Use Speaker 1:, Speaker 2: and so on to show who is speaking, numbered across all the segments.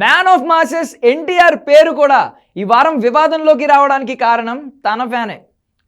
Speaker 1: Man of masses NTR పేరు కూడా ఈ వారం వివాదంలోకి రావడానికి కారణం తన ఫ్యానే.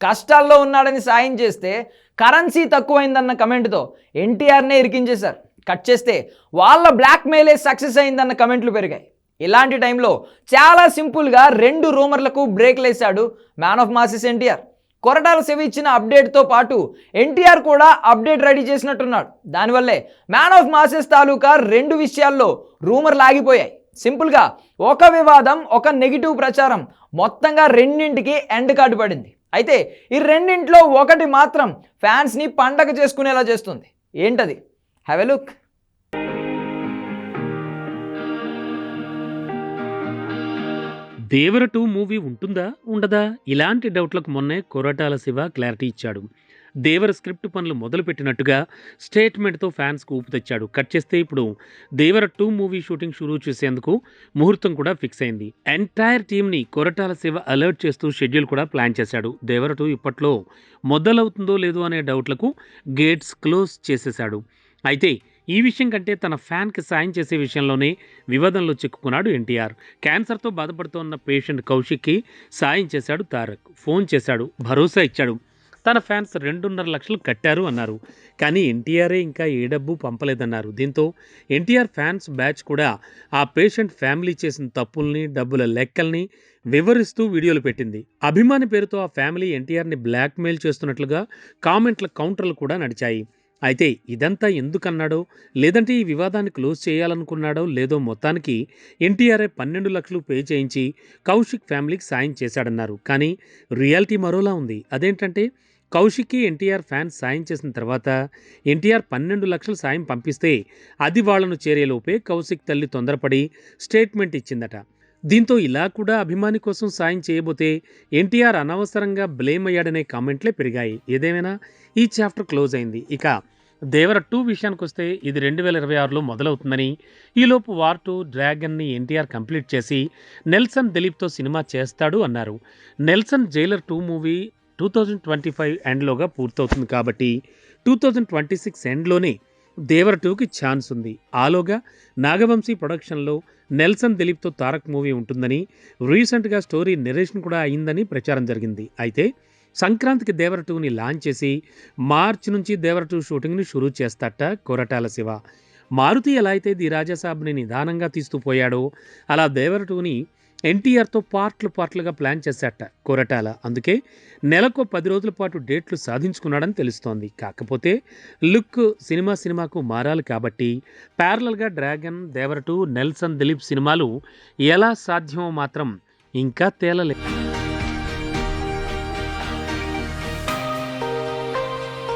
Speaker 1: కష్టాల్లో ఉన్నాడని సాయం చేస్తే కరెన్సీ తక్కువైందన్న కమెంట్తో ఎన్టీఆర్నే ఇరికించేశారు. కట్ చేస్తే వాళ్ళ బ్లాక్మెయిలే సక్సెస్ అయిందన్న కమెంట్లు పెరిగాయి. ఇలాంటి టైంలో చాలా సింపుల్గా రెండు రూమర్లకు break లేశాడు man of masses NTR. Koratala Siva ఇచ్చిన అప్డేట్తో పాటు ఎన్టీఆర్ కూడా అప్డేట్ రెడీ చేసినట్టున్నాడు. దానివల్లే మ్యాన్ ఆఫ్ మాసెస్ తాలూకా రెండు విషయాల్లో రూమర్లు ఆగిపోయాయి. సింపుల్గా ఒక వివాదం ఒక నెగిటివ్ ప్రచారం మొత్తంగా రెండింటికి ఎండ్ కార్డు పడింది. అయితే ఈ రెండింటిలో ఒకటి మాత్రం ఫ్యాన్స్ని పండగ చేసుకునేలా చేస్తుంది. ఏంటది? Have a look
Speaker 2: Devara two movie ఉంటుందా ఉండదా? ఇలాంటి డౌట్లకు మొన్నే కొరటాల శివ క్లారిటీ ఇచ్చాడు. దేవర స్క్రిప్ట్ పనులు మొదలుపెట్టినట్టుగా స్టేట్మెంట్తో ఫ్యాన్స్కు ఊపు తెచ్చాడు. కట్ చేస్తే ఇప్పుడు దేవర టూ మూవీ షూటింగ్ షురూ చేసేందుకు ముహూర్తం కూడా ఫిక్స్ అయింది. ఎంటైర్ టీంని కొరటాల శివ అలర్ట్ చేస్తూ షెడ్యూల్ కూడా ప్లాన్ చేశాడు. దేవర టూ ఇప్పట్లో మొదలవుతుందో లేదో అనే డౌట్లకు గేట్స్ క్లోజ్ చేసేశాడు. అయితే ఈ విషయం కంటే తన ఫ్యాన్కి సాయం చేసే విషయంలోనే వివాదంలో చిక్కుకున్నాడు ఎన్టీఆర్. క్యాన్సర్తో బాధపడుతోన్న పేషెంట్ కౌశిక్కి సాయం చేశాడు తారక్. ఫోన్ చేశాడు భరోసా ఇచ్చాడు. తన ఫ్యాన్స్ రెండున్నర లక్షలు కట్టారు అన్నారు. కానీ ఎన్టీఆరే ఇంకా ఏ డబ్బు పంపలేదన్నారు. దీంతో ఎన్టీఆర్ ఫ్యాన్స్ బ్యాచ్ కూడా ఆ పేషెంట్ ఫ్యామిలీ చేసిన తప్పుల్ని డబ్బుల లెక్కల్ని వివరిస్తూ వీడియోలు పెట్టింది. అభిమాని పేరుతో ఆ ఫ్యామిలీ ఎన్టీఆర్ని బ్లాక్మెయిల్ చేస్తున్నట్లుగా కామెంట్ల కౌంటర్లు కూడా నడిచాయి. అయితే ఇదంతా ఎందుకన్నాడో లేదంటే ఈ వివాదాన్ని క్లోజ్ చేయాలనుకున్నాడో లేదో మొత్తానికి ఎన్టీఆర్ఏ పన్నెండు లక్షలు పే చేయించి కౌశిక్ ఫ్యామిలీకి సాయం చేశాడన్నారు. కానీ రియాలిటీ మరోలా ఉంది. అదేంటంటే కౌశిక్కి ఎన్టీఆర్ ఫ్యాన్స్ సాయం చేసిన తర్వాత ఎన్టీఆర్ పన్నెండు లక్షలు సాయం పంపిస్తే అది వాళ్ళను చేరేలోపే కౌశిక్ తల్లి తొందరపడి స్టేట్మెంట్ ఇచ్చిందట. దీంతో ఇలా కూడా అభిమాని కోసం సాయం చేయబోతే ఎన్టీఆర్ అనవసరంగా బ్లేమ్ అయ్యాడనే కామెంట్లే పెరిగాయి. ఏదేమైనా? ఈ చాప్టర్ క్లోజ్ అయింది. ఇక దేవర టూ విషయానికి వస్తే ఇది రెండు వేల ఇరవై ఆరులో మొదలవుతుందని ఈలోపు వార్ టూ డ్రాగన్ని ఎన్టీఆర్ కంప్లీట్ చేసి నెల్సన్ దిలీప్తో సినిమా చేస్తాడు అన్నారు. Nelson Jailer two movie two thousand twenty five ఎండ్లోగా పూర్తవుతుంది కాబట్టి టూ థౌజండ్ ట్వంటీ సిక్స్ ఎండ్లోనే దేవర టూకి ఛాన్స్ ఉంది. ఆలోగా నాగవంశీ ప్రొడక్షన్లో నెల్సన్ దిలీప్తో తారక్ మూవీ ఉంటుందని రీసెంట్గా స్టోరీ నెరేషన్ కూడా అయిందని ప్రచారం జరిగింది. అయితే సంక్రాంతికి దేవర టూని లాంచ్ చేసి మార్చి నుంచి దేవర టూ షూటింగ్ని షురూ చేస్తాట కొరటాల శివ. మారుతి ఎలా అయితే ది రాజాసాబ్ని నిదానంగా తీస్తూ పోయాడో అలా దేవర టూని ఎన్టీఆర్తో పార్ట్లు పార్ట్లుగా ప్లాన్ చేశాట కొరటాల. అందుకే నెలకు పది రోజుల పాటు డేట్లు సాధించుకున్నాడని తెలుస్తోంది. కాకపోతే లుక్ సినిమా సినిమాకు మారాలి కాబట్టి ప్యారలల్గా డ్రాగన్ దేవర టూ నెల్సన్ దిలీప్ సినిమాలు ఎలా సాధ్యమో మాత్రం ఇంకా తేలలేదు